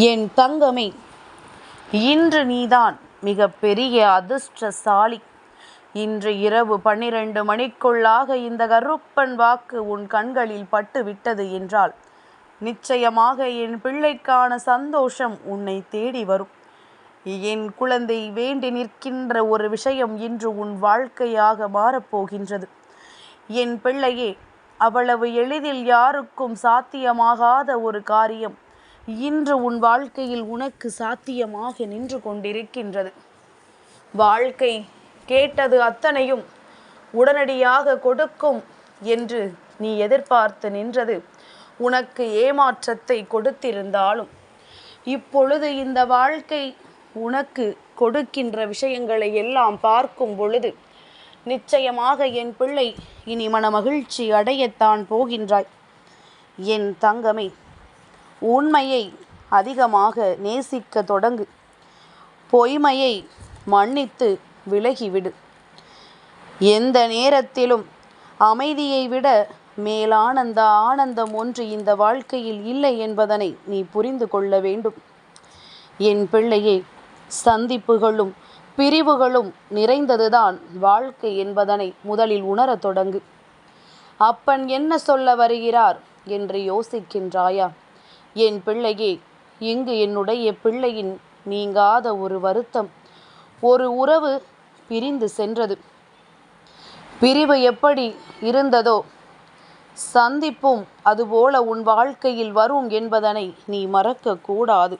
என் தங்கமே இன்று நீதான் மிக பெரிய அதிர்ஷ்டசாலி. இன்று இரவு பன்னிரண்டு மணிக்குள்ளாக இந்த கருப்பன் வாக்கு உன் கண்களில் பட்டு விட்டது என்றால் நிச்சயமாக என் பிள்ளைக்கான சந்தோஷம் உன்னை தேடி வரும். என் குழந்தை வேண்டி நிற்கின்ற ஒரு விஷயம் இன்று உன் வாழ்க்கையாக மாறப்போகின்றது. என் பிள்ளையே அவ்வளவு எளிதில் யாருக்கும் சாத்தியமாகாத ஒரு காரியம். இன்று உன் வாழ்க்கையில் உனக்கு சாத்தியமாக நின்று கொண்டிருக்கின்றது. வாழ்க்கை கேட்டது அத்தனையும் உடனடியாக கொடுக்கும் என்று நீ எதிர்பார்த்து நின்றது. உனக்கு ஏமாற்றத்தை கொடுத்திருந்தாலும் இப்பொழுது இந்த வாழ்க்கை உனக்கு கொடுக்கின்ற விஷயங்களை எல்லாம் பார்க்கும் பொழுது நிச்சயமாக என் பிள்ளை இனி மன மகிழ்ச்சி அடையத்தான் போகின்றாய். என் தங்கமே உண்மையை அதிகமாக நேசிக்க தொடங்கு. பொய்மையை மன்னித்து விலகிவிடு. எந்த நேரத்திலும் அமைதியை விட மேலானந்த ஆனந்தம் ஒன்று இந்த வாழ்க்கையில் இல்லை என்பதனை நீ புரிந்து கொள்ள வேண்டும். என் பிள்ளையே சந்திப்புகளும் பிரிவுகளும் நிறைந்ததுதான் வாழ்க்கை என்பதனை முதலில் உணரத் தொடங்கு. அப்பன் என்ன சொல்ல வருகிறார் என்று யோசிக்கின்றாயா? என் பிள்ளையே இங்கு என்னுடைய பிள்ளையின் நீங்காத ஒரு வருத்தம். ஒரு உறவு பிரிந்து சென்றது. பிரிவு எப்படி இருந்ததோ சந்திப்பும் அதுபோல உன் வாழ்க்கையில் வரும் என்பதனை நீ மறக்க கூடாது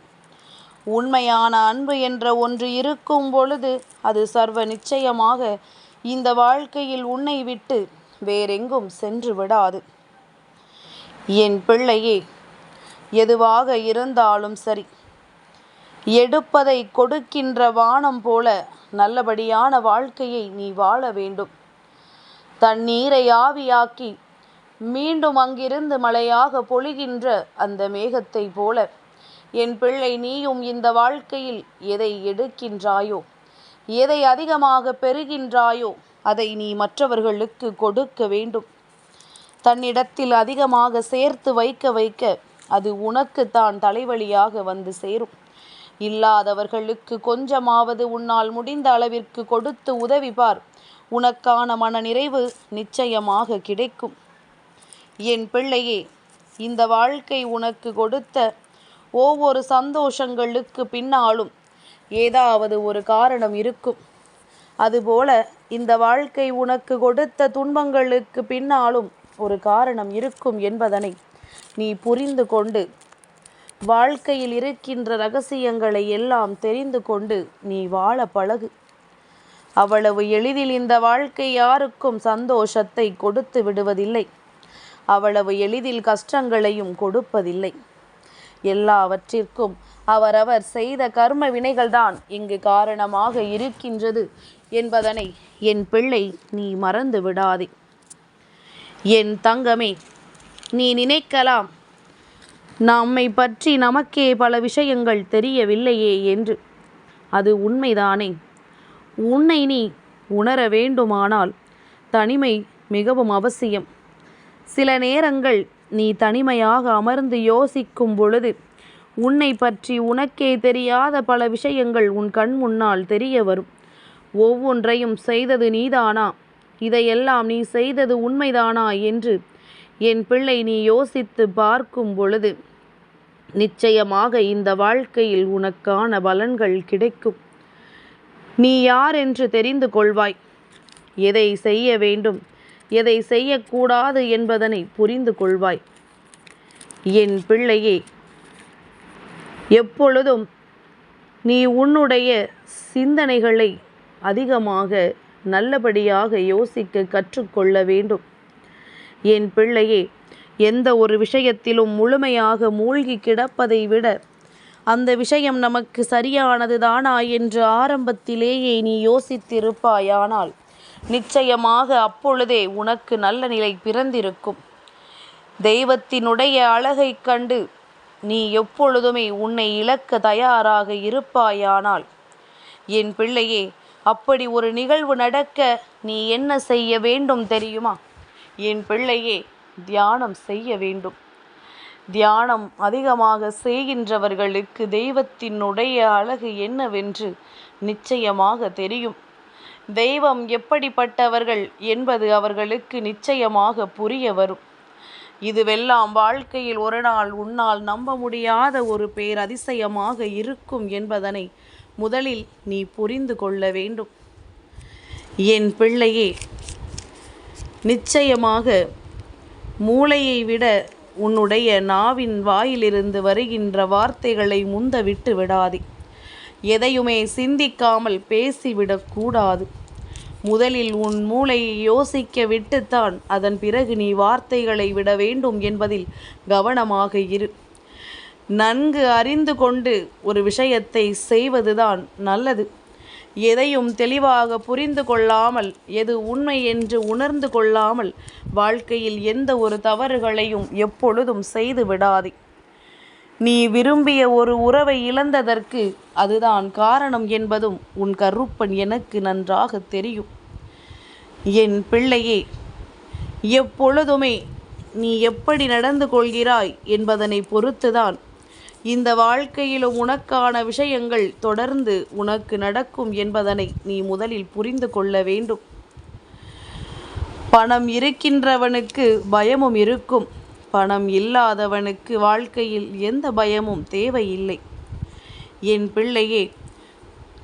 உண்மையான அன்பு என்ற ஒன்று இருக்கும் பொழுது அது சர்வ நிச்சயமாக இந்த வாழ்க்கையில் உன்னை விட்டு வேறெங்கும் சென்று விடாது. என் பிள்ளையே எதுவாக இருந்தாலும் சரி. எடுப்பதை கொடுக்கின்ற வானம் போல நல்லபடியான வாழ்க்கையை நீ வாழ வேண்டும். தண்ணீரை ஆவியாக்கி மீண்டும் அங்கிருந்து மழையாக பொழிகின்ற அந்த மேகத்தை போல என் பிள்ளை நீயும் இந்த வாழ்க்கையில் எதை எடுக்கின்றாயோ எதை அதிகமாக பெறுகின்றாயோ அதை நீ மற்றவர்களுக்கு கொடுக்க வேண்டும். தன்னிடத்தில் அதிகமாக சேர்த்து வைக்க வைக்க அது உனக்கு தான் தலைவலியாக வந்து சேரும். இல்லாதவர்களுக்கு கொஞ்சமாவது உன்னால் முடிந்த அளவிற்கு கொடுத்து உதவி பார். உனக்கான மன நிறைவு நிச்சயமாக கிடைக்கும். என் பிள்ளையே இந்த வாழ்க்கை உனக்கு கொடுத்த ஒவ்வொரு சந்தோஷங்களுக்கு பின்னாலும் ஏதாவது ஒரு காரணம் இருக்கும். அதுபோல இந்த வாழ்க்கை உனக்கு கொடுத்த துன்பங்களுக்கு பின்னாலும் ஒரு காரணம் இருக்கும் என்பதனை நீ புரிந்து கொண்டு. வாழ்க்கையில் இருக்கின்ற ரகசியங்களை எல்லாம் தெரிந்து கொண்டு நீ வாழ பழகு. அவ்வளவு எளிதில் இந்த வாழ்க்கை யாருக்கும் சந்தோஷத்தை கொடுத்து விடுவதில்லை. அவ்வளவு எளிதில் கஷ்டங்களையும் கொடுப்பதில்லை. எல்லாவற்றிற்கும் அவரவர் செய்த கர்ம வினைகள்தான் இங்கு காரணமாக இருக்கின்றது என்பதனை என் பிள்ளை நீ மறந்து விடாதே. என் தங்கமே நீ நினைக்கலாம். நம்மை பற்றி நமக்கே பல விஷயங்கள் தெரியவில்லையே என்று. அது உண்மைதானே. உன்னை நீ உணர வேண்டுமானால் தனிமை மிகவும் அவசியம். சில நேரங்கள் நீ தனிமையாக அமர்ந்து யோசிக்கும் பொழுது உன்னை பற்றி உனக்கே தெரியாத பல விஷயங்கள் உன் கண் முன்னால் தெரிய வரும். ஒவ்வொன்றையும் செய்தது நீதானா? இதையெல்லாம் நீ செய்தது உண்மைதானா? என்று என் பிள்ளை நீ யோசித்து பார்க்கும் பொழுது நிச்சயமாக இந்த வாழ்க்கையில் உனக்கான பலன்கள் கிடைக்கும். நீ யார் என்று தெரிந்து கொள்வாய். எதை செய்ய வேண்டும் எதை செய்யக்கூடாது என்பதனை புரிந்து கொள்வாய். என் பிள்ளையே எப்பொழுதும் நீ உன்னுடைய சிந்தனைகளை அதிகமாக நல்லபடியாக யோசிக்க கற்றுக்கொள்ள வேண்டும். என் பிள்ளையே எந்த ஒரு விஷயத்திலும் முழுமையாக மூழ்கி கிடப்பதை விட அந்த விஷயம் நமக்கு சரியானது தானா என்று ஆரம்பத்திலேயே நீ யோசித்திருப்பாயானால் நிச்சயமாக அப்பொழுதே உனக்கு நல்ல நிலை பிறந்திருக்கும். தெய்வத்தினுடைய அழகைக் கண்டு நீ எப்பொழுதுமே உன்னை இழக்க தயாராக இருப்பாயானால் என் பிள்ளையே அப்படி ஒரு நிகழ்வு நடக்க நீ என்ன செய்ய வேண்டும் தெரியுமா? என் பிள்ளையே தியானம் செய்ய வேண்டும். தியானம் அதிகமாக செய்கின்றவர்களுக்கு தெய்வத்தினுடைய அழகு என்னவென்று நிச்சயமாக தெரியும். தெய்வம் எப்படிப்பட்டவர்கள் என்பது அவர்களுக்கு நிச்சயமாக புரிய வரும். இதுவெல்லாம் வாழ்க்கையில் ஒரு நாள் உன்னால் நம்ப முடியாத ஒரு பேர் அதிசயமாக இருக்கும் என்பதனை முதலில் நீ புரிந்து கொள்ள வேண்டும். என் பிள்ளையே நிச்சயமாக மூளையை விட உன்னுடைய நாவின் வாயிலிருந்து வருகின்ற வார்த்தைகளை முந்த விட்டு விடாதே. எதையுமே சிந்திக்காமல் பேசிவிடக்கூடாது முதலில் உன் மூளையை யோசிக்க விட்டுத்தான் அதன் பிறகு நீ வார்த்தைகளை விட வேண்டும் என்பதில் கவனமாக இரு. நன்கு அறிந்து கொண்டு ஒரு விஷயத்தை செய்வதுதான் நல்லது. எதையும் தெளிவாக புரிந்து கொள்ளாமல் எது உண்மை என்று உணர்ந்து கொள்ளாமல் வாழ்க்கையில் எந்த ஒரு தவறுகளையும் எப்பொழுதும் செய்து விடாதே. நீ விரும்பிய ஒரு உறவை இழந்ததற்கு அதுதான் காரணம் என்பதும் உன் கருப்பன் எனக்கு நன்றாக தெரியும். என் பிள்ளையே எப்பொழுதுமே நீ எப்படி நடந்து கொள்கிறாய் என்பதனை பொறுத்துதான் இந்த வாழ்க்கையிலும் உனக்கான விஷயங்கள் தொடர்ந்து உனக்கு நடக்கும் என்பதனை நீ முதலில் புரிந்து கொள்ள வேண்டும். பணம் இருக்கின்றவனுக்கு பயமும் இருக்கும். பணம் இல்லாதவனுக்கு வாழ்க்கையில் எந்த பயமும் தேவையில்லை. என் பிள்ளையே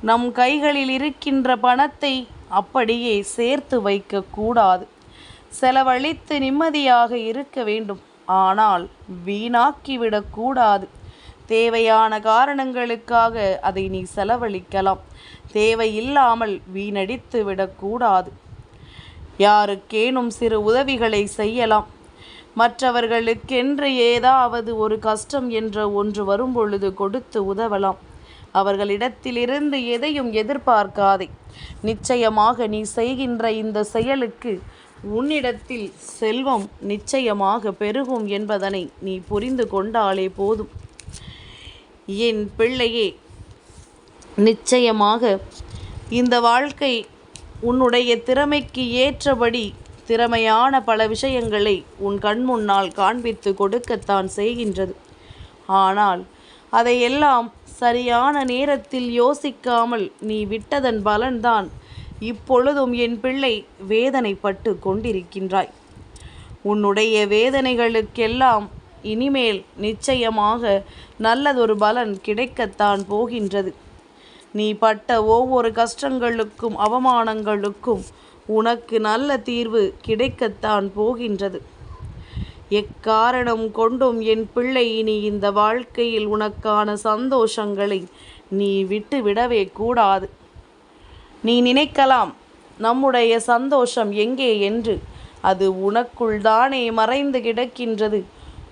நம் கைகளில் இருக்கின்ற பணத்தை அப்படியே சேர்த்து வைக்கக்கூடாது செலவழித்து நிம்மதியாக இருக்க வேண்டும். ஆனால் வீணாக்கிவிடக்கூடாது தேவையான காரணங்களுக்காக அதை நீ செலவழிக்கலாம். தேவையில்லாமல் வீணடித்து விடக்கூடாது. யாருக்கேனும் சிறு உதவிகளை செய்யலாம். மற்றவர்களுக்கென்று ஏதாவது ஒரு கஷ்டம் என்ற ஒன்று வரும்பொழுது கொடுத்து உதவலாம். அவர்களிடத்திலிருந்து எதையும் எதிர்பார்க்காதே. நிச்சயமாக நீ செய்கின்ற இந்த செயலுக்கு உன்னிடத்தில் செல்வம் நிச்சயமாக பெருகும் என்பதனை நீ புரிந்து கொண்டாலே போதும். என் பிள்ளையே நிச்சயமாக இந்த வாழ்க்கை உன்னுடைய திறமைக்கு ஏற்றபடி திறமையான பல விஷயங்களை உன் கண் முன்னால் காண்பித்து கொடுக்கத்தான் செய்கின்றது. ஆனால் அதையெல்லாம் சரியான நேரத்தில் யோசிக்காமல் நீ விட்டதன் பலன்தான் இப்பொழுதும் என் பிள்ளை வேதனைப்பட்டு கொண்டிருக்கின்றாய். உன்னுடைய வேதனைகளுக்கெல்லாம் இனிமேல் நிச்சயமாக நல்லதொரு பலன் கிடைக்கத்தான் போகின்றது. நீ பட்ட ஒவ்வொரு கஷ்டங்களுக்கும் அவமானங்களுக்கும் உனக்கு நல்ல தீர்வு கிடைக்கத்தான் போகின்றது. எக்காரணம் கொண்டும் என் பிள்ளை இனி இந்த வாழ்க்கையில் உனக்கான சந்தோஷங்களை நீ விட்டு விடவே கூடாது. நீ நினைக்கலாம் நம்முடைய சந்தோஷம் எங்கே? என்று. அது உனக்குள் தானே மறைந்து கிடக்கின்றது.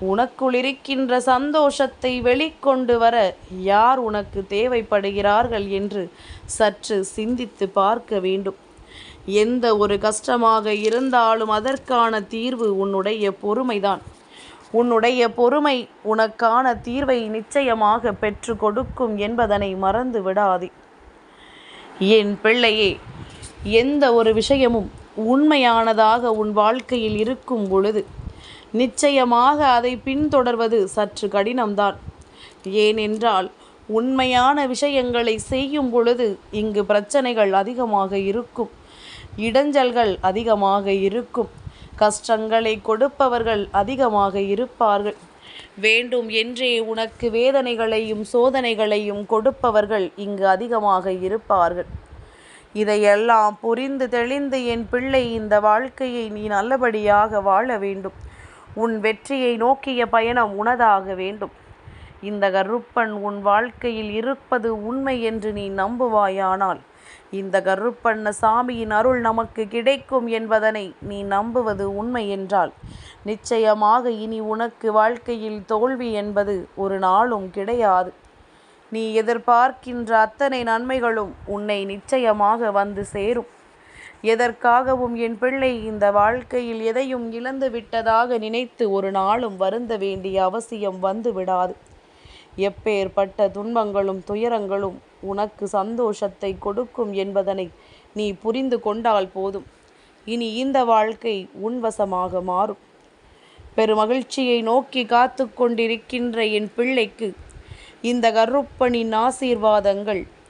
உனக்குள் இருக்கின்ற சந்தோஷத்தை வெளிக்கொண்டு வர யார் உனக்கு தேவைப்படுகிறார்கள் என்று சற்று சிந்தித்து பார்க்க வேண்டும். எந்த ஒரு கஷ்டமாக இருந்தாலும் அதற்கான தீர்வு உன்னுடைய பொறுமைதான். உன்னுடைய பொறுமை உனக்கான தீர்வை நிச்சயமாக பெற்று கொடுக்கும் என்பதனை மறந்து விடாதே. என் பிள்ளையே எந்த ஒரு விஷயமும் உண்மையானதாக உன் வாழ்க்கையில் இருக்கும் பொழுது நிச்சயமாக அதை பின்தொடர்வது சற்று கடினம்தான். ஏனென்றால் உண்மையான விஷயங்களை செய்யும் பொழுது இங்கு பிரச்சனைகள் அதிகமாக இருக்கும். இடைஞ்சல்கள் அதிகமாக இருக்கும். கஷ்டங்களை கொடுப்பவர்கள் அதிகமாக இருப்பார்கள். வேண்டும் என்றே உனக்கு வேதனைகளையும் சோதனைகளையும் கொடுப்பவர்கள் இங்கு அதிகமாக இருப்பார்கள். இதையெல்லாம் புரிந்து தெளிந்து என் பிள்ளை இந்த வாழ்க்கையை நீ நல்லபடியாக வாழ வேண்டும். உன் வெற்றியை நோக்கிய பயணம் உனதாக வேண்டும். இந்த கருப்பன் உன் வாழ்க்கையில் இருப்பது உண்மை என்று நீ நம்புவாயானால் இந்த கருப்பண்ண சாமியின் அருள் நமக்கு கிடைக்கும் என்பதனை நீ நம்புவது உண்மை என்றால் நிச்சயமாக இனி உனக்கு வாழ்க்கையில் தோல்வி என்பது ஒரு நாளும் கிடையாது. நீ எதிர்பார்க்கின்ற அத்தனை நன்மைகளும் உன்னை நிச்சயமாக வந்து சேரும். எதற்காகவும் என் பிள்ளை இந்த வாழ்க்கையில் எதையும் இழந்து விட்டதாக நினைத்து ஒரு நாளும் வருந்த வேண்டிய அவசியம் வந்து விடாது. எப்பேற்பட்ட துன்பங்களும் துயரங்களும் உனக்கு சந்தோஷத்தை கொடுக்கும் என்பதனை நீ புரிந்து கொண்டால் போதும். இனி இந்த வாழ்க்கை உன்வசமாக மாறும். பெருமகிழ்ச்சியை நோக்கி காத்து கொண்டிருக்கின்ற என் பிள்ளைக்கு இந்த கருப்பனின் ஆசீர்வாதங்கள்